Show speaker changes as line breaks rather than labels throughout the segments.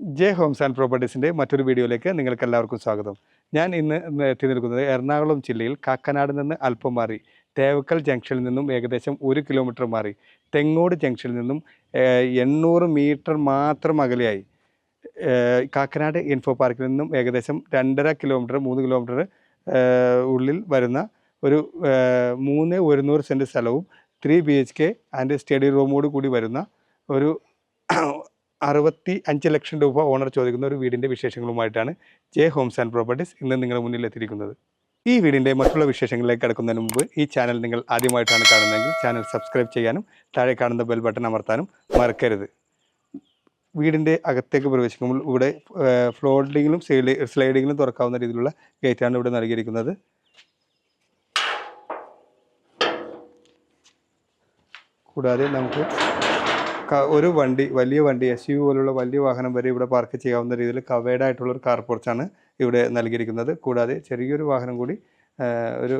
J Holmes and പ്രോപ്പർട്ടീസിന്റെ മറ്റൊരു വീഡിയോയിലേക്ക് നിങ്ങൾക്ക് എല്ലാവർക്കും സ്വാഗതം. ഞാൻ ഇന്ന് എത്തി നിൽക്കുന്നത് എറണാകുളം ജില്ലയിൽ കാക്കനാട് നിന്ന് അല്പം മാറി തേവക്കൽ ജംഗ്ഷനിൽ നിന്നും ഏകദേശം ഒരു കിലോമീറ്റർ മാറി തെങ്ങോട് ജംഗ്ഷനിൽ നിന്നും എണ്ണൂറ് മീറ്റർ മാത്രം അകലെയായി. കാക്കനാട് ഇൻഫോ പാർക്കിൽ നിന്നും ഏകദേശം രണ്ടര കിലോമീറ്റർ മൂന്ന് കിലോമീറ്റർ ഉള്ളിൽ വരുന്ന ഒരു മൂന്ന് ഒരുന്നൂറ് സെന്റ് സ്ഥലവും three B H K and study റൂമോട് കൂടി വരുന്ന ഒരു അറുപത്തി അഞ്ച് ലക്ഷം രൂപ ഓണർ ചോദിക്കുന്ന ഒരു വീടിന്റെ വിശേഷങ്ങളുമായിട്ടാണ് ജെ ഹോംസ് ആൻഡ് പ്രോപ്പർട്ടീസ് ഇന്ന് നിങ്ങളുടെ മുന്നിൽ എത്തിയിരിക്കുന്നത്. ഈ വീടിന്റെ മറ്റുള്ള വിശേഷങ്ങളിലേക്ക് കടക്കുന്നതിന് മുമ്പ് ഈ ചാനൽ നിങ്ങൾ ആദ്യമായിട്ടാണ് കാണുന്നതെങ്കിൽ ചാനൽ സബ്സ്ക്രൈബ് ചെയ്യാനും താഴെ കാണുന്ന ബെൽ ബട്ടൺ അമർത്താനും മറക്കരുത്. വീടിന്റെ അകത്തേക്ക് പ്രവേശിക്കുമ്പോൾ ഇവിടെ ഫ്ലോഡിങ്ങിലും സ്ലൈഡിങ്ങിലും തുറക്കാവുന്ന രീതിയിലുള്ള ഗേറ്റാണ് ഇവിടെ നൽകിയിരിക്കുന്നത്. കൂടാതെ നമുക്ക് ഒരു വണ്ടി വലിയ വണ്ടി എസ് യു പോലുള്ള വലിയ വാഹനം വരെ ഇവിടെ പാർക്ക് ചെയ്യാവുന്ന രീതിയിൽ കവേഡ് ആയിട്ടുള്ള ഒരു കാർ പോർച്ചാണ് ഇവിടെ നൽകിയിരിക്കുന്നത്. കൂടാതെ ചെറിയൊരു വാഹനം കൂടി ഒരു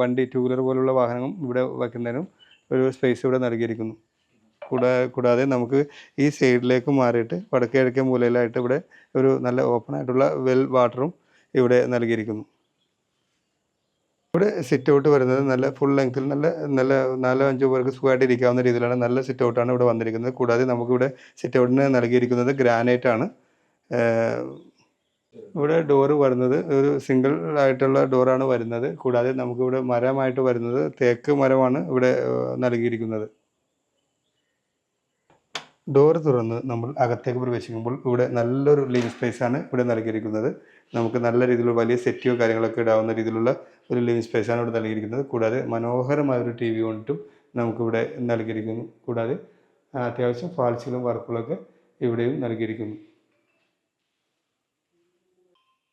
വണ്ടി ടൂ വീലർ പോലുള്ള വാഹനവും ഇവിടെ വയ്ക്കുന്നതിനും ഒരു സ്പേസ് ഇവിടെ നൽകിയിരിക്കുന്നു. കൂടാതെ കൂടാതെ നമുക്ക് ഈ സൈഡിലേക്ക് മാറിയിട്ട് വടക്കേ മൂലയിലായിട്ട് ഇവിടെ ഒരു നല്ല ഓപ്പൺ ആയിട്ടുള്ള വെൽ വാട്ടറും ഇവിടെ നൽകിയിരിക്കുന്നു. ഇവിടെ സിറ്റ് ഔട്ട് വരുന്നത് നല്ല ഫുൾ ലെങ്ത്തിൽ നല്ല നല്ല നാലോ അഞ്ചോ പേർക്ക് സുഖമായിട്ട് ഇരിക്കാവുന്ന രീതിയിലാണ് നല്ല സിറ്റ് ഔട്ടാണ് ഇവിടെ വന്നിരിക്കുന്നത്. കൂടാതെ നമുക്കിവിടെ സിറ്റ് ഔട്ടിന് നൽകിയിരിക്കുന്നത് ഗ്രാനൈറ്റ് ആണ്. ഇവിടെ ഡോറ് വരുന്നത് ഒരു സിംഗിൾ ആയിട്ടുള്ള ഡോറാണ് വരുന്നത്. കൂടാതെ നമുക്കിവിടെ മരമായിട്ട് വരുന്നത് തേക്ക് മരമാണ് ഇവിടെ നൽകിയിരിക്കുന്നത്. ഡോർ തുറന്ന് നമ്മൾ അകത്തേക്ക് പ്രവേശിക്കുമ്പോൾ ഇവിടെ നല്ലൊരു ലിവിങ് സ്പേസ് ആണ് ഇവിടെ നൽകിയിരിക്കുന്നത്. നമുക്ക് നല്ല രീതിയിലുള്ള വലിയ സെറ്റിയോ കാര്യങ്ങളൊക്കെ ഇടാവുന്ന രീതിയിലുള്ള ഒരു ലിവിങ് സ്പേസ് ആണ് ഇവിടെ നൽകിയിരിക്കുന്നത്. കൂടാതെ മനോഹരമായ ഒരു ടി വി കൊണ്ടിട്ടും നമുക്കിവിടെ നൽകിയിരിക്കുന്നു. കൂടാതെ അത്യാവശ്യം ഫാൾസുകളും വർക്കുകളൊക്കെ ഇവിടെയും നൽകിയിരിക്കുന്നു.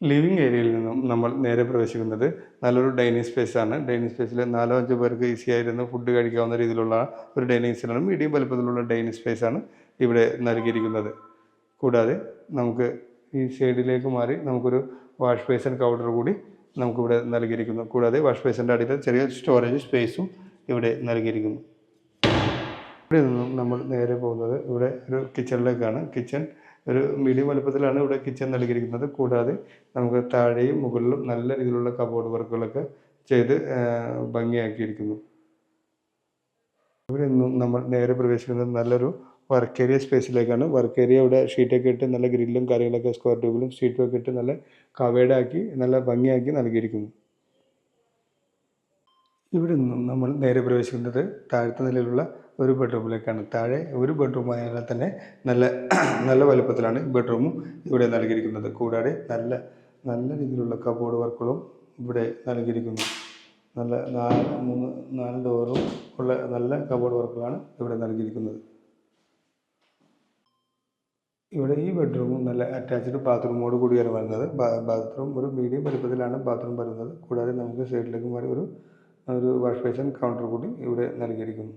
ലിവിങ് ഏരിയയിൽ നിന്നും നമ്മൾ നേരെ പ്രവേശിക്കുന്നത് നല്ലൊരു ഡൈനിങ് സ്പേസ് ആണ്. ഡൈനിങ് സ്പേസിൽ നാലോ അഞ്ചോ പേർക്ക് ഈസി ആയിരുന്നു ഫുഡ് കഴിക്കാവുന്ന രീതിയിലുള്ള ഒരു ഡൈനിങ് സ്പേസാണ് മീഡിയം വലുപ്പത്തിലുള്ള ഡൈനിങ് സ്പേസ് ആണ്. ഇവിടെ നൽകിയിരിക്കുന്നത്. കൂടാതെ നമുക്ക് ഈ സൈഡിലേക്ക് മാറി നമുക്കൊരു വാഷ് ബേസൺ കൗണ്ടർ കൂടി നമുക്കിവിടെ നൽകിയിരിക്കുന്നു. കൂടാതെ വാഷ് ബേസിന്റെ അടിയിൽ ചെറിയ സ്റ്റോറേജ് സ്പേസും ഇവിടെ നൽകിയിരിക്കുന്നു. ഇവിടെ നിന്നും നമ്മൾ നേരെ പോകുന്നത് ഇവിടെ ഒരു കിച്ചണിലേക്കാണ്. കിച്ചൺ ഒരു മീഡിയം വലുപ്പത്തിലാണ് ഇവിടെ കിച്ചൺ നൽകിയിരിക്കുന്നത്. കൂടാതെ നമുക്ക് താഴെയും മുകളിലും നല്ല രീതിയിലുള്ള കബോർഡ് വർക്കുകളൊക്കെ ചെയ്ത് ഭംഗിയാക്കിയിരിക്കുന്നു. ഇവിടെ നിന്നും നമ്മൾ നേരെ പ്രവേശിക്കുന്നത് നല്ലൊരു വർക്ക് ഏരിയ സ്പേസിലേക്കാണ് വർക്ക് ഏരിയ ഇവിടെ ഷീറ്റൊക്കെ ഇട്ട് നല്ല ഗ്രില്ലും കാര്യങ്ങളൊക്കെ സ്ക്വയർ ട്യൂബിലും ഷീറ്റും ഒക്കെ ഇട്ട് നല്ല കവേഡാക്കി നല്ല ഭംഗിയാക്കി നൽകിയിരിക്കുന്നു. ഇവിടെ നിന്നും നമ്മൾ നേരെ പ്രവേശിക്കുന്നത് താഴത്തെ നിലയിലുള്ള ഒരു ബെഡ്റൂമിലേക്കാണ് താഴെ ഒരു ബെഡ്റൂം ആയാൽ തന്നെ നല്ല നല്ല വലുപ്പത്തിലാണ് ബെഡ്റൂമും ഇവിടെ നൽകിയിരിക്കുന്നത്. കൂടാതെ നല്ല നല്ല രീതിയിലുള്ള കബോർഡ് വർക്കുകളും ഇവിടെ നൽകിയിരിക്കുന്നു. നല്ല നാല് മൂന്ന് നാല് ഡോറും ഉള്ള നല്ല കബോർഡ് വർക്കുകളാണ് ഇവിടെ നൽകിയിരിക്കുന്നത്. ഇവിടെ ഈ ബെഡ്റൂമും നല്ല അറ്റാച്ച്ഡ് ബാത്റൂമോട് കൂടിയാണ് വരുന്നത്. ബാത്റൂം ഒരു മീഡിയം വലുപ്പത്തിലാണ് ബാത്റൂം വരുന്നത്. കൂടാതെ നമുക്ക് സൈഡിലേക്ക് മാറി ഒരു ഒരു വാഷ് ബേസിൻ കൗണ്ടർ കൂടി ഇവിടെ നൽകിയിരിക്കുന്നു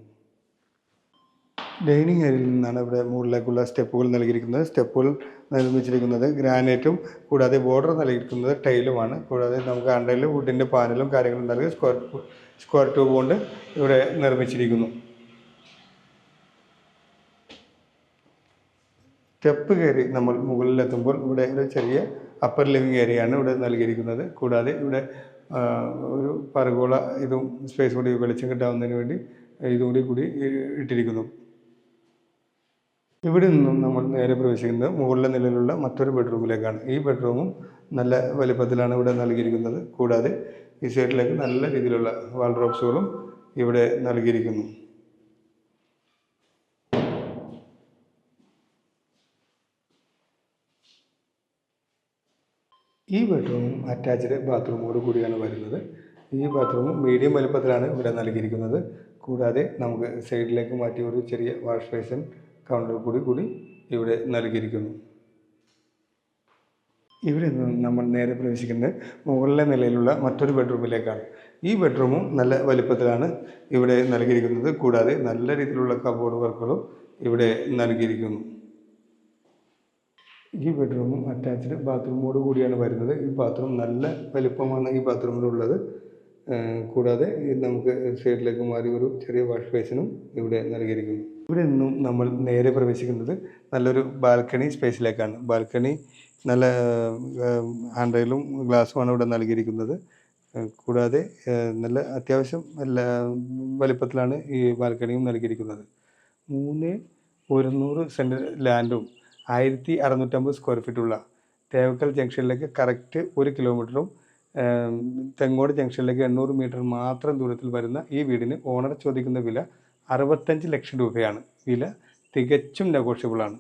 ഡൈനിങ് ഏരിയയിൽ നിന്നാണ് ഇവിടെ മുകളിലേക്കുള്ള സ്റ്റെപ്പുകൾ നൽകിയിരിക്കുന്നത്. സ്റ്റെപ്പുകൾ നിർമ്മിച്ചിരിക്കുന്നത് ഗ്രാനൈറ്റും കൂടാതെ ബോർഡർ നൽകിയിരിക്കുന്നത് ടൈലുമാണ്. കൂടാതെ നമുക്ക് അണ്ടയിൽ വുഡിന്റെ പാനലും കാര്യങ്ങളും നൽകി സ്ക്വയർ സ്ക്വയർ ട്യൂബ് കൊണ്ട് ഇവിടെ നിർമ്മിച്ചിരിക്കുന്നു. സ്റ്റെപ്പ് കയറി നമ്മൾ മുകളിലെത്തുമ്പോൾ ഇവിടെ ഒരു ചെറിയ അപ്പർ ലിവിങ് ഏരിയയാണ് ഇവിടെ നൽകിയിരിക്കുന്നത്. കൂടാതെ ഇവിടെ ഒരു പരഗോള ഇതും സ്പേസ് കൂടി വെളിച്ചം കിട്ടാവുന്നതിന് വേണ്ടി ഇതും കൂടി കൂടി ഇട്ടിരിക്കുന്നു. ഇവിടെ നിന്നും നമ്മൾ നേരെ പ്രവേശിക്കുന്നത് മുകളിലെ നിലയിലുള്ള മറ്റൊരു ബെഡ്റൂമിലേക്കാണ് ഈ ബെഡ്റൂമും നല്ല വലിപ്പത്തിലാണ് ഇവിടെ നൽകിയിരിക്കുന്നത്. കൂടാതെ ഈ സൈഡിലേക്ക് നല്ല രീതിയിലുള്ള വാൾഡ്രോപ്സുകളും ഇവിടെ നൽകിയിരിക്കുന്നു. ഈ ബെഡ്റൂമും അറ്റാച്ച്ഡ് ബാത്റൂമോട് കൂടിയാണ് വരുന്നത്. ഈ ബാത്റൂമും മീഡിയം വലുപ്പത്തിലാണ് ഇവിടെ നൽകിയിരിക്കുന്നത്. കൂടാതെ നമുക്ക് സൈഡിലേക്ക് മാറ്റിയ ഒരു ചെറിയ വാഷ് ബേസൻ കൗണ്ടർ കൂടി കൂടി ഇവിടെ നൽകിയിരിക്കുന്നു. ഇവിടെ നിന്ന് നമ്മൾ നേരെ പ്രവേശിക്കുന്നത് മുകളിലെ നിലയിലുള്ള മറ്റൊരു ബെഡ്റൂമിലേക്കാണ് ഈ ബെഡ്റൂമും നല്ല വലുപ്പത്തിലാണ് ഇവിടെ നൽകിയിരിക്കുന്നത്. കൂടാതെ നല്ല രീതിയിലുള്ള കബോർഡ് വർക്കുകളും ഇവിടെ നൽകിയിരിക്കുന്നു. ഈ ബെഡ്റൂമും അറ്റാച്ച്ഡ് ബാത്റൂമോട് കൂടിയാണ് വരുന്നത്. ഈ ബാത്റൂം നല്ല വലിപ്പമാണ് ഈ ബാത്റൂമിലുള്ളത് കൂടാതെ നമുക്ക് സൈഡിലേക്ക് മാറി ഒരു ചെറിയ വാഷ് ബേസിനും ഇവിടെ നൽകിയിരിക്കുന്നു. ഇവിടെ നിന്നും നമ്മൾ നേരെ പ്രവേശിക്കുന്നത് നല്ലൊരു ബാൽക്കണി സ്പേസിലേക്കാണ് ബാൽക്കണി നല്ല ഹാൻഡ് റെയിലും ഗ്ലാസ്സുമാണ് ഇവിടെ നൽകിയിരിക്കുന്നത്. കൂടാതെ നല്ല അത്യാവശ്യം നല്ല വലിപ്പത്തിലാണ് ഈ ബാൽക്കണിയും നൽകിയിരിക്കുന്നത്. മൂന്ന് ഒരുന്നൂറ് സെന്റ് ലാൻഡും ആയിരത്തി അറുന്നൂറ്റമ്പത് സ്ക്വയർ ഫീറ്റുള്ള തേവക്കൽ ജംഗ്ഷനിലേക്ക് കറക്റ്റ് ഒരു കിലോമീറ്ററും തെങ്ങോട് ജംഗ്ഷനിലേക്ക് എണ്ണൂറ് മീറ്റർ മാത്രം ദൂരത്തിൽ വരുന്ന ഈ വീടിന് ഓണർ ചോദിക്കുന്ന വില അറുപത്തഞ്ച് ലക്ഷം രൂപയാണ്. വില തികച്ചും നെഗോഷ്യബിൾ ആണ്.